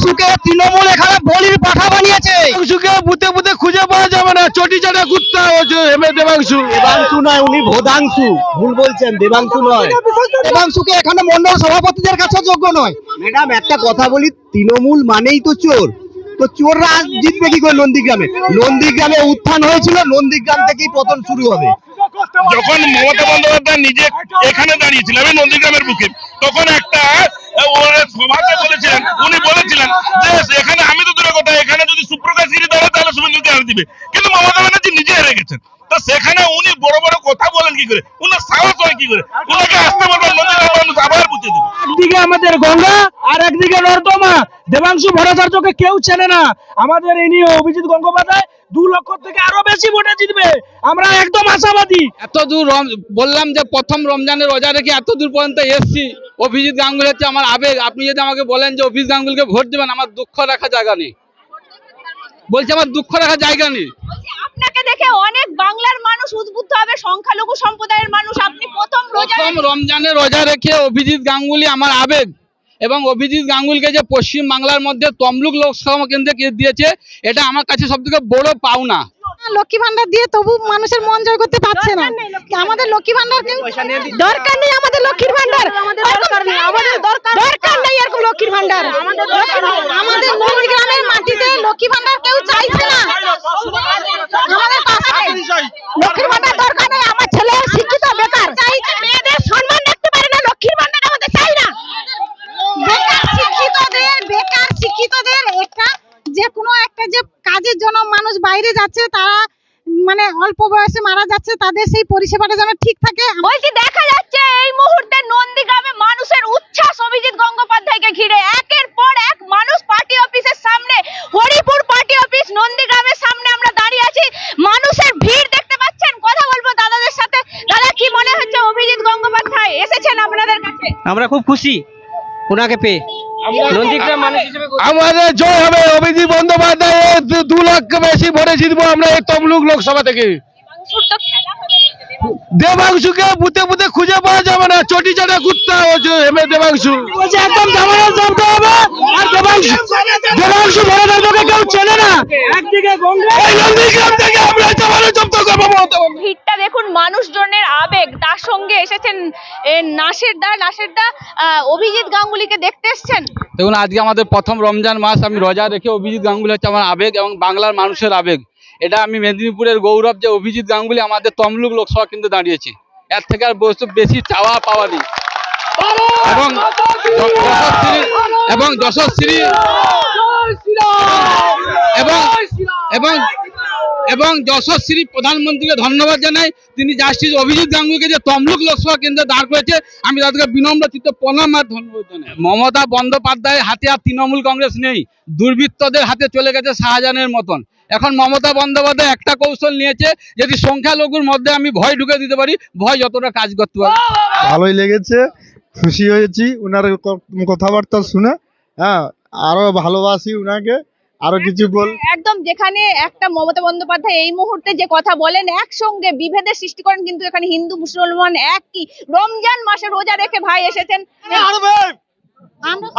দেবাংশুকে তৃণমূল এখানে বলির পাঠা বানিয়েছে। বুতে বুতে খুঁজে পাওয়া যাবে না চটি চাটা কুত্তা হচ্ছে এম এ দেবাংশু। দেবাংশু নয় উনি ভোদাংশু। ভুল বলছেন দেবাংশু নয়। দেবাংশুকে এখানে মন্ডল সভাপতিদের কাছে যোগ্য নয়। ম্যাডাম একটা কথা বলি তৃণমূল মানেই তো চোর। তো চোররা জিতবে কি করে নন্দীগ্রামে? নন্দীগ্রামে উত্থান হয়েছিল নন্দীগ্রাম থেকেই পতন শুরু হবে। যখন মমতা বন্দ্যোপাধ্যায় নিজে এখানে দাঁড়িয়েছিল আমি নন্দীগ্রামের বুকে তখন একটা আহ, বলেছিলেন। উনি বলেছিলেন যে এখানে আমি তো দূরে কথা এখানে যদি সুপ্রকাশ গিরি দাঁড়ায় তাহলে শুভেন্দুকে আর দিবে। কিন্তু মমতা ব্যানার্জি নিজে হেরে গেছেন। তো সেখানে উনি বড় বড় কথা বলেন কি করে? উনার সাহস হয় কি করে? উনাকে আসতে বলবেন মানুষ আবার বুঝে দেবে। একদিকে আমাদের গঙ্গা আর একদিকে নর্দমা। দেবাংশু ভট্টাচার্যকে কেউ চেনে না। আমাদের এই নিয়ে অভিজিৎ গঙ্গোপাধ্যায় দু লক্ষ থেকে আরও বেশি ভোটে জিতবে। আমরা একদম আশাবাদী। এত দূর বললাম যে প্রথম রমজানের রোজা রেখে এত দূর পর্যন্ত এসছি। অভিজিৎ গাঙ্গুলি হচ্ছে আমার আবেগ। আপনি যদি আমাকে বলেন যে অভিজিৎ গাঙ্গুলিকে ভোট দেবেন আমার দুঃখ রাখার জায়গা নেই। বলছি আমার দুঃখ রাখার জায়গা নেই। অনেক বাংলার মানুষ উদ্বুদ্ধ হবে সংখ্যালঘু সম্প্রদায়ের মানুষ। আপনি প্রথম রোজা প্রথম রমজানের রোজা রেখে অভিজিৎ গাঙ্গুলি আমার আবেগ। এবং অভিজিৎ গাঙ্গুলকে যে পশ্চিম বাংলার মধ্যে তমলুক লোকসভা কেন্দ্রে দিয়েছে এটা আমার কাছে সব থেকে বড় পাওনা। লক্ষ্মী ভান্ডার দিয়ে তবু মানুষের মন জয় করতে পারছে না। আমাদের লক্ষ্মী ভান্ডার দরকার নেই আমাদের লক্ষ্মীর ভান্ডার দরকার নেই আমাদের দরকার নেই এরকম লক্ষ্মীর ভান্ডার আমাদের নন্দীগ্রামের মাটিতে লক্ষ্মী ভান্ডার কেউ চাইছে না আমাদের পাশে লক্ষ্মীর ভান্ডার দরকার নেই আমার ছেলে শিক্ষিত বেকার চাইছে মেয়েদের সম্মান দেখতে পারে না লক্ষ্মীর ভান্ডার আমাদের চাই না বেকার শিক্ষিতদের বেকার শিক্ষিতদের একটা যে কোনো একটা যে কাজের জন্য মানুষ বাইরে যাচ্ছে তারা মানে অল্প বয়সে মারা যাচ্ছে তাদের সেই পরিষেবাটা যেন ঠিক থাকে। বলছি দেখা যাচ্ছে এই মুহূর্তে নন্দীগ্রামে মানুষের উচ্ছ্বাস অভিজিৎ গঙ্গোপাধ্যায়কে ঘিরে। একের পর এক মানুষ পার্টি অফিসের সামনে হরিপুর পার্টি অফিস নন্দীগ্রামের সামনে আমরা দাঁড়িয়ে আছি। মানুষের ভিড় দেখতে পাচ্ছেন। কথা বলব দাদাদের সাথে। দাদা কি মনে হচ্ছে অভিজিৎ গঙ্গোপাধ্যায় এসেছেন আপনাদের কাছে? আমরা খুব খুশি ওনাকে পেয়ে। আমাদের জয় হবে অভিজিৎ বন্দ্যোপাধ্যায় দু- লক্ষ বেশি ভোটে জিতবো আমরা এই তমলুক লোকসভা থেকে। হবে দেবাংশুকে বুতে বুতে খুঁজে পাওয়া যাবে না চটি চাটা কুত্তা হচ্ছে এম দেবাংশু। একদম জামানত জব্দ হবে আর দেবাংশু দেবাংশু ভট্টাচার্যকে কেউ চেনে না। একদিকে গঙ্গা থেকে আমরা জামানত জব্দ করব মমতা বন্দ্যোপাধ্যায়। ভিড়টা দেখুন, মানুষজনের আবেগ। তার সঙ্গে এসেছেন নাসির দা। নাসির অভিজিৎ গাঙ্গুলিকে দেখতে এসেছেন? দেখুন, আজকে আমাদের প্রথম রমজান মাস, আমি রোজা রেখে অভিজিৎ গাঙ্গুলি হচ্ছে আমার আবেগ এবং বাংলার মানুষের আবেগ। এটা আমি মেদিনীপুরের গৌরব যে অভিজিৎ গাঙ্গুলি আমাদের তমলুক লোকসভা কেন্দ্রে দাঁড়িয়েছে। এর থেকে আর বস্তু বেশি চাওয়া পাওয়া নেই। এবং এবং যশস্বী এবং এবং এবং যশস্বী প্রধানমন্ত্রীকে ধন্যবাদ জানাই। তিনি জাস্টিস অভিজিৎ গাঙ্গুলিকে যে তমলুক লোকসভা কেন্দ্রে দাঁড় করেছে, আমি তাদেরকে বিনম্র চিত্ত প্রণাম আর ধন্যবাদ জানাই। মমতা বন্দ্যোপাধ্যায়ের হাতে আর তৃণমূল কংগ্রেস নেই। দুর্বৃত্তদের হাতে চলে গেছে শাহজাহানের মতন। এখন মমতা বন্দ্যোপাধ্যায় একটা কৌশল নিয়েছে, যদি সংখ্যালঘুর মধ্যে আমি ভয় ঢুকে দিতে পারি, ভয় যতটা কাজ করতে পারে ভালোই লেগেছে, খুশি হয়েছি। ওনার কথাবার্তা শুনে হ্যাঁ আরও ভালোবাসি উনাকে। আরও কিছু বল। একদম যেখানে একটা মমতা বন্দ্যোপাধ্যায় এই মুহূর্তে যে কথা বলেন একসঙ্গে বিভেদের সৃষ্টি করেন কিন্তু এখানে হিন্দু মুসলমান এক কি রমজান মাসে রোজা রেখে ভাই এসেছেন।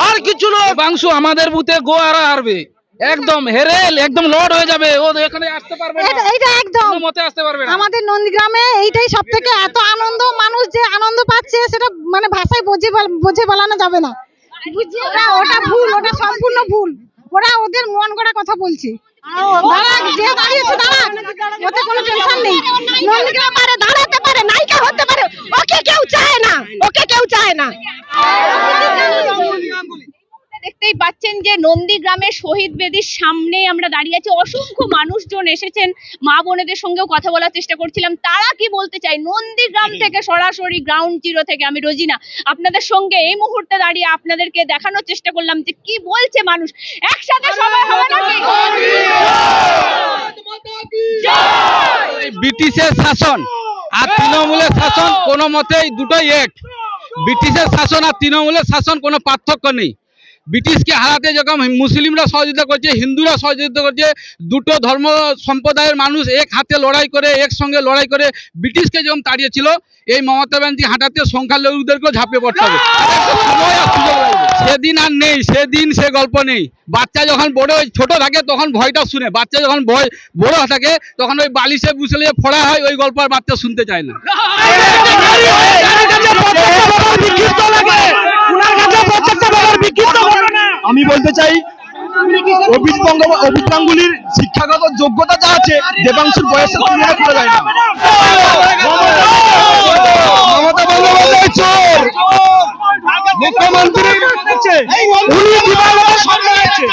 আর কিছু নয়! দেবাংশু আমাদের বুথে গো আর হারবে। একদম হেরে একদম লড হয়ে যাবে। ও এখানে আসতে পারবে না। এটা একদম। মতে আসতে পারবে না। আমাদের নন্দীগ্রামে এইটাই সব থেকে এত আনন্দ মানুষ যে আনন্দ পাচ্ছে সেটা মানে ভাষায় বোঝে বল- বোঝে বলানো যাবে না। ওটা ওটা ভুল ওটা সম্পূর্ণ ভুল। ওরা ওদের মন গড়া কথা বলছে। কোনো টেনশন নেই। পারে, দাঁড়াতে পারে, নায়িকা হতে পারে। ওকে কেউ চায় না, ওকে কেউ চায় না দেখতেই পাচ্ছেন যে নন্দীগ্রামের শহীদ বেদির সামনে আমরা দাঁড়িয়ে আছি। অসংখ্য মানুষজন এসেছেন। মা বোনেদের সঙ্গেও কথা বলার চেষ্টা করছিলাম। তারা কি বলতে চায়? নন্দীগ্রাম থেকে সরাসরি গ্রাউন্ড জিরো থেকে আমি রোজিনা আপনাদের সঙ্গে এই মুহূর্তে দাঁড়িয়ে আপনাদেরকে দেখানোর চেষ্টা করলাম যে কি বলছে মানুষ। একসাথে সবাই হবে নাকি ব্রিটিশের শাসন আর তৃণমূলের শাসন কোনো মতেই দুটোই এক। ব্রিটিশের শাসন আর তৃণমূলের শাসন কোনো পার্থক্য নেই। ব্রিটিশকে হারাতে যখন মুসলিমরা সহযোগিতা করছে, হিন্দুরা সহযোগিতা করছে, দুটো ধর্ম সম্প্রদায়ের মানুষ এক হাতে লড়াই করে একসঙ্গে লড়াই করে ব্রিটিশকে যখন তাড়িয়েছিল, এই মমতা ব্যানার্জি হাঁটাতে সংখ্যালঘুদেরকেও ঝাঁপিয়ে পড়তে হবে। সেদিন আর নেই, সেদিন সে গল্প নেই। বাচ্চা যখন বড় ছোট থাকে তখন ভয়টা শুনে, বাচ্চা যখন ভয় বড় থাকে তখন ওই বালিশে বুসলে যে ফোড়া হয়, ওই গল্প আর বাচ্চা শুনতে চায় না। অভিত অভিত গাঙ্গুলির শিক্ষাগত যোগ্যতা যা আছে দেবাংশুর বয়সের তুলনা করা যায় না। মমতা বন্দ্যোপাধ্যায় চোর মুখ্যমন্ত্রী উনি দিবালোকে সামনে আছে?